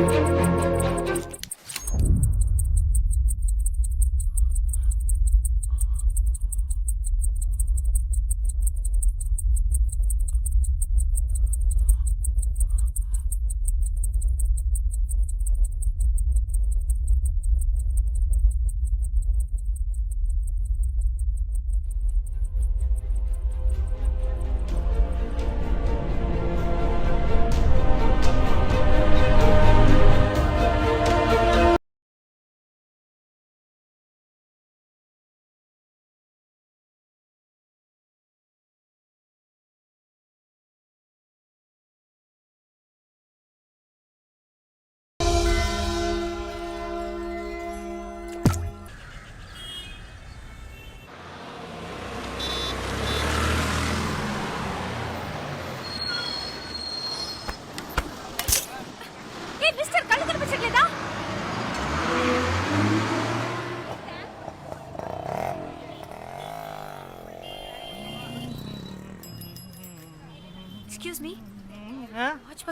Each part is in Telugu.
ఏ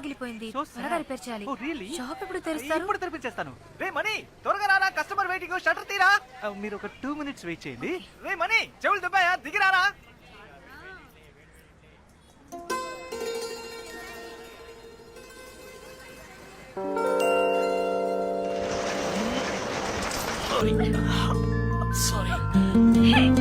పగిలిపోయింది త్వరగా. రిపేర్ చేయాలి. Oh? షాప్ ఎప్పుడు తెరుస్తారు? ఇప్పుడు తెరిపించేస్తాను. రే మనీ త్వరగా రారా కస్టమర్ వెయిటింగ్ షట్టర్ తీరా? మీరు ఒక టూ మినిట్స్ వెయిట్ చేయండి. రే మనీ చెవులు దుబ్బాయా దిగిరారా నిల్చో,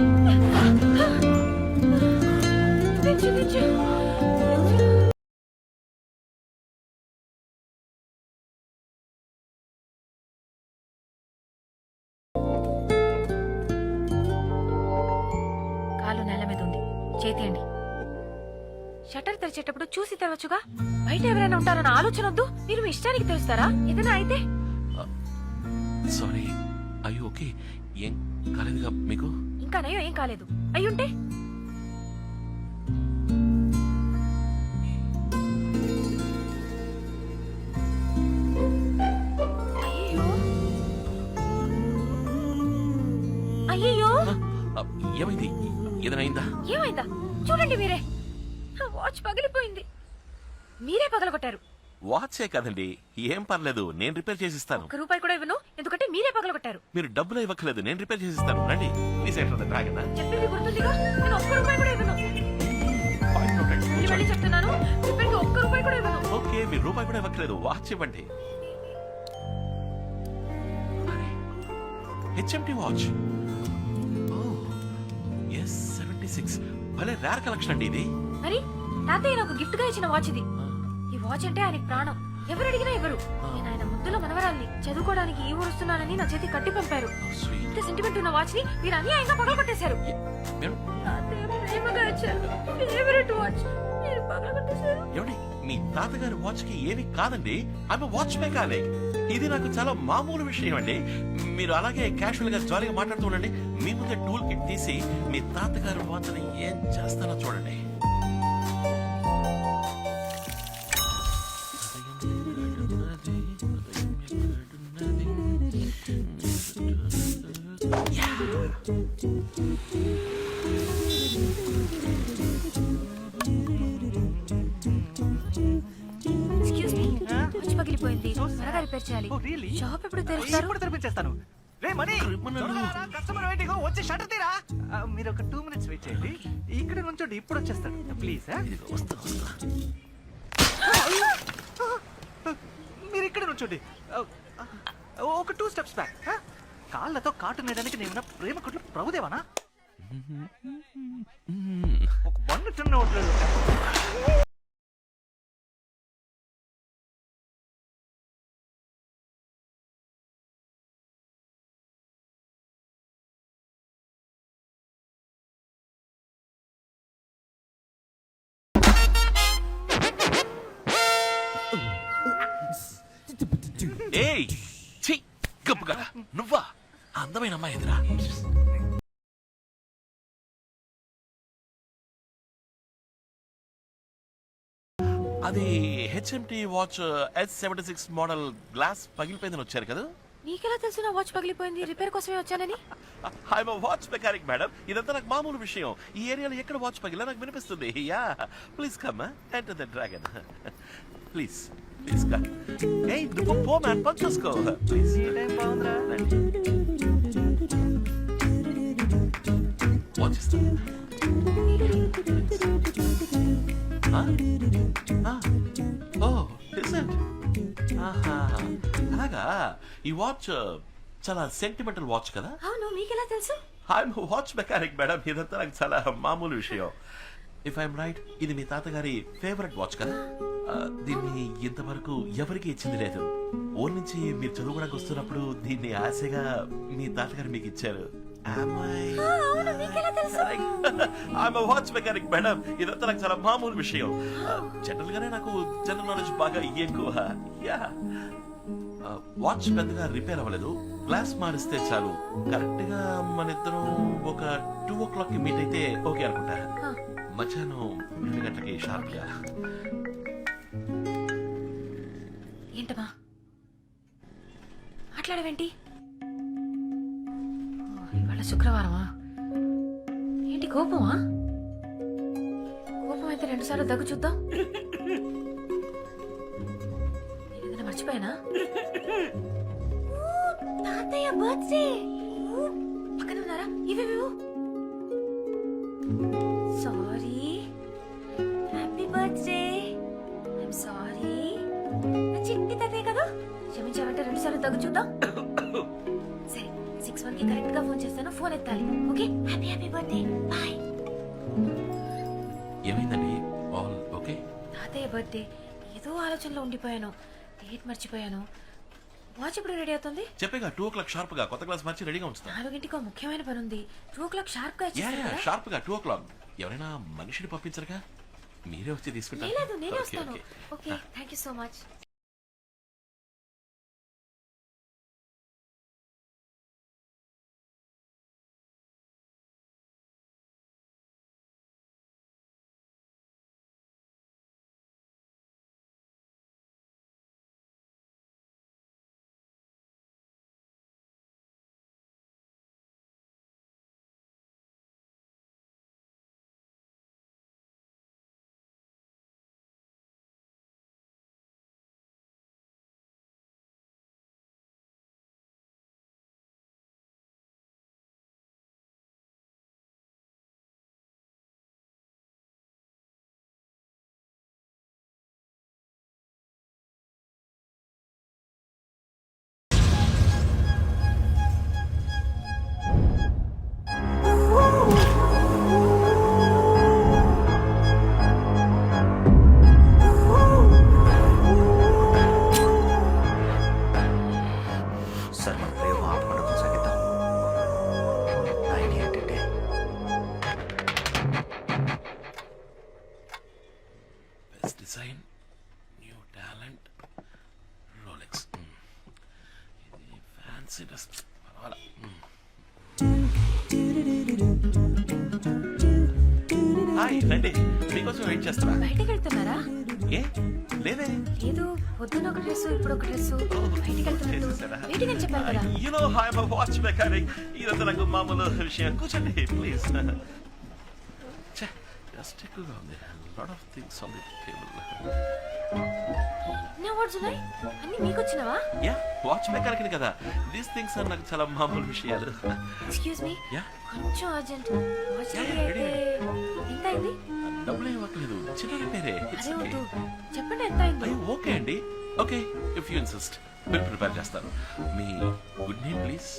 తెరిచేటప్పుడు చూసి తెరవచ్చుగా? బయట ఎవరైనా ఉంటారన్న ఆలోచన వద్దు? మీరు మీ ఇష్టానికి తెరుస్తారా ఏదైనా అయితే? సారీ. అయ్యో ఓకే ఏం కాలేదుగా మీకు? ఇంకా నయం ఏం కాలేదు. అయ్యుంటే? ఆ, ఏమైంది? ఏదైనా అయిందా? ఏమైందా? చూడండి మీరే. వాచ్ పగిలిపోయింది. మీరే పగలగొట్టారు. వాచే కదండి. ఏం పర్లేదు నేను రిపేర్ చేసిస్తాను. ఒక్క రూపాయి కూడా ఇవ్వను ఎందుకంటే మీరే పగలగొట్టారు. మీరు డబ్బులు ఇవ్వక్కర్లేదు నేను రిపేర్ చేసిస్తాను. రండి ప్లీజ్ ఏంటో డ్రాగన్? చెప్పింది గుర్తుందిగా నేను ఒక్క రూపాయి కూడా ఇవ్వను. మళ్ళీ మళ్ళీ చెప్తున్నాను రిపేర్కి ఒక్క రూపాయి కూడా ఇవ్వను. ఓకే మీరు రూపాయి కూడా ఇవ్వక్కర్లేదు వాచ్ ఇవ్వండి. HMT watch? S seventy six. భలే రేర్ కలెక్షన్ అండి ఇది. మరి? తాతయ్య నాకు గిఫ్ట్గా ఇచ్చిన వాచ్ ఇది. ఈ వాచ్ అంటే ఆయనకి ప్రాణం. ఎవరు అడిగినా ఎవరు. నేను ఆయన ముద్దుల మనవరాల్ని చదువుకోవడానికి ఈ ఊరు వస్తున్నానని నా చేతి కట్టి పంపారు. ఇంత సెంటిమెంట్ ఉన్న వాచ్ని మీరు అన్యాయంగా పగలగొట్టేశారు. మీ తాతగారి వాచ్కి ఏమి కాదండి? ఆమె వాచ్ మెకానిక్ ఇది నాకు చాలా మామూలు విషయం అండి. మీరు అలాగే క్యాషువల్గా జాలీగా మాట్లాడుతూ ఉండండి. మీ ముందే టూల్ కిట్ తీసి మీ తాతగారి వాచ్ని ఏం చేస్తానో చూడండి. ఎక్స్క్యూజ్ మీ ఆ? వాచ్ పగిలిపోయింది. So sad. త్వరగా రిపేర్ చేయాలి. Oh, really? షాప్ ఎప్పుడు తెరుస్తారు? ఇప్పుడు తెరిపించేస్తాను? రే. త్వరగా కస్టమర్ వెయిటింగ్ వచ్చి తీరా? ఆ, మీరు ఒక టూ మినిట్స్ వెయిట్ చేయండి. ఇక్కడ నుంచోండి ఇప్పుడు వచ్చేస్తాడు. ప్లీజ్ వస్తా మీరు ఇక్కడ నుంచోండి. ఆ, ఆ, ఒక టూ స్టెప్స్ బ్యాక్ కాళ్ళతో కాటు నేయడానికి నేను ప్రేమ కుట్లు ప్రభుదేవానా? ఒక వన్ చిన్న ఏయ్ ఛీ నువ్వా? అందమైన అమ్మాయి ఎదురా? అది HMT watch S seventy six model glass పగిలిపోయిందని వచ్చారు కదా? నీకెలా తెలుసు నా వాచ్ పగిలిపోయింది? రిపేర్ కోసమే వచ్చానని? ఐఎమ్ వాచ్ మెకానిక్ మేడం ఇదంతా నాకు మామూలు విషయం. ఈ ఏరియాలో ఎక్కడ వాచ్ పగిలా నాకు వినిపిస్తుంది. Yeah please come enter the dragon please please కానీ ఏయ్ నువ్వు పో మ్యాన్ పని చూసుకో ప్లీజ్ వాచ్ ఇస్తా ఓ ఇట్ ఆహా అలాగా ఈ వాచ్ చాలా సెంటిమెంటల్ వాచ్ కదా? అవును మీకెలా తెలుసు? ఐఎమ్ వాచ్ మెకానిక్ మేడం ఇదంతా నాకు చాలా మామూలు విషయం. ఇఫ్ ఐఎమ్ రైట్ ఇది మీ తాతగారి ఫేవరెట్ వాచ్ కదా? ఆ, దీన్ని ఇంతవరకు ఎవరికి ఇచ్చింది లేదు. ఊరి నుంచి మీరు చదువుకోవడానికి వస్తున్నప్పుడు దీన్ని ఆశగా మీ తాతగారు మీకు ఇచ్చారు. ఐఎమ్ వాచ్ మెకానిక్ మేడం ఇదంతా నాకు చాలా మామూలు విషయం. జనరల్ గానే నాకు జనరల్ నాలెడ్జ్ బాగా ఎక్కువ. యా వాచ్ పెద్దగా రిపేర్ అవ్వలేదు. గ్లాస్ మారిస్తే చాలు. కరెక్ట్గా మన ఇద్దరం ఒక టూ ఓ క్లాక్కి మీట్ అయితే ఓకే అనుకుంటా. మధ్యాహ్నం రెండు గంటలకి షార్ప్గా. ఏంటమ్మా? మాట్లాడవేంటి? కోపమా? కోపం అయితే రెండుసార్లు దగ్గు చూద్దాం. ఏదైనా మర్చిపోయానా? తాతయ్య బర్త్డే. పక్కన ఉన్నారా? ఇవి sorry happy birthday I'm sorry Chitti తాతయ్య కదా? క్షమించామంటే రెండుసార్లు దగ్గు చూద్దాం. సిక్స్ వన్కి కరెక్ట్గా ఫోన్ చేస్తాను. ఫోన్ ఎత్తాలి. Okay? Happy happy birthday boy ఏమైందండి? All okay? తాతయ్య బర్త్డే ఏదో ఆలోచనలో ఉండిపోయాను. డేట్ మర్చిపోయాను. వాచ్ ఇప్పుడు రెడీ అవుతుంది? చెప్పేగా టూ ఓ క్లాక్ షార్ప్గా కొత్త క్లాస్ మార్చి రెడీగా ఉంచుతా. నాలుగింటికి ఒక ముఖ్యమైన పని ఉంది. టూ ఓ క్లాక్ షార్ప్గా యా యా? షార్ప్గా టూ ఓ క్లాక్ ఎవరైనా మనిషిని పంపించరుగా? మీరే వచ్చి తీసుకుంటారు. లేదు నేనే వస్తాను. Okay. Okay thank you so much fancy dress పర్వాలా హాయ్ రండి. మీకోసం వెయిట్ చేస్తారా బయటకు వెళ్తున్నారా? ఏ? లేదే. లేదు పొద్దున ఒక డ్రెస్ ఇప్పుడు ఒక డ్రెస్ బయటికి వెళ్తున్నట్టు చేసేసారా? వెయిటింగ్ అని చెప్పారు కదా? You know I am watch mechanic ఇదంతా నాకు మామూలు విషయం. కూర్చోండి ప్లీజ్ జస్ట్ ఎక్కువగా ఉంది. Lot of things on the table ఎన్ని అవార్డ్స్ ఉన్నాయి అన్ని మీకు వచ్చినవా యా వాచ్ మెకానిక్ కదా. దీస్ థింగ్స్ ఆర్ నాకు చాలా మామూలు విషయాలు. Excuse me yeah. కొంచెం అర్జెంట్ వాచ్ అయితే ఎంత అయింది? డబ్బులు ఇవ్వట్లేదు చిన్న రిపేరే వద్దు. చెప్పండి ఎంత అయింది? ఓకే అండి. Okay if you insist bill prepare చేస్తాను మీ గుడ్ నేమ్ ప్లీజ్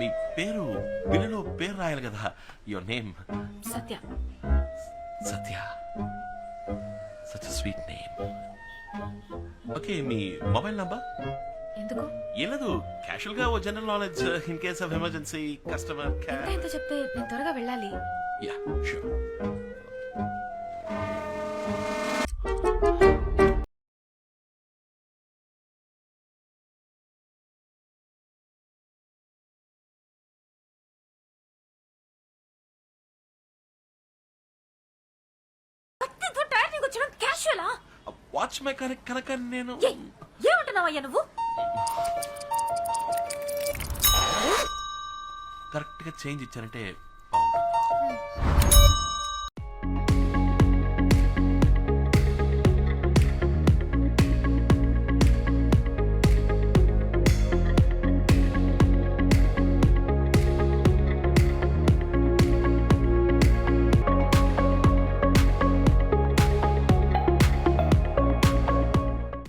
మీ పేరు బిల్లులో పేరు రాయాలి కదా. Your name Satya. Satya. Such sweet name okay me mobile number ఎందుకు? ఏం లేదు క్యాషువల్గా ఓ general knowledge in case of emergency customer ఎంత కేర్ ఎంత చెప్తే నేను త్వరగా వెళ్ళాలి. యా షూర్ క్యాషువలా వాచ్ మెకానిక్ కనుక నేను. ఏమంటున్నావయ్యా నువ్వు? కరెక్ట్గా చేంజ్ ఇచ్చారంటే బాగుంటుంది.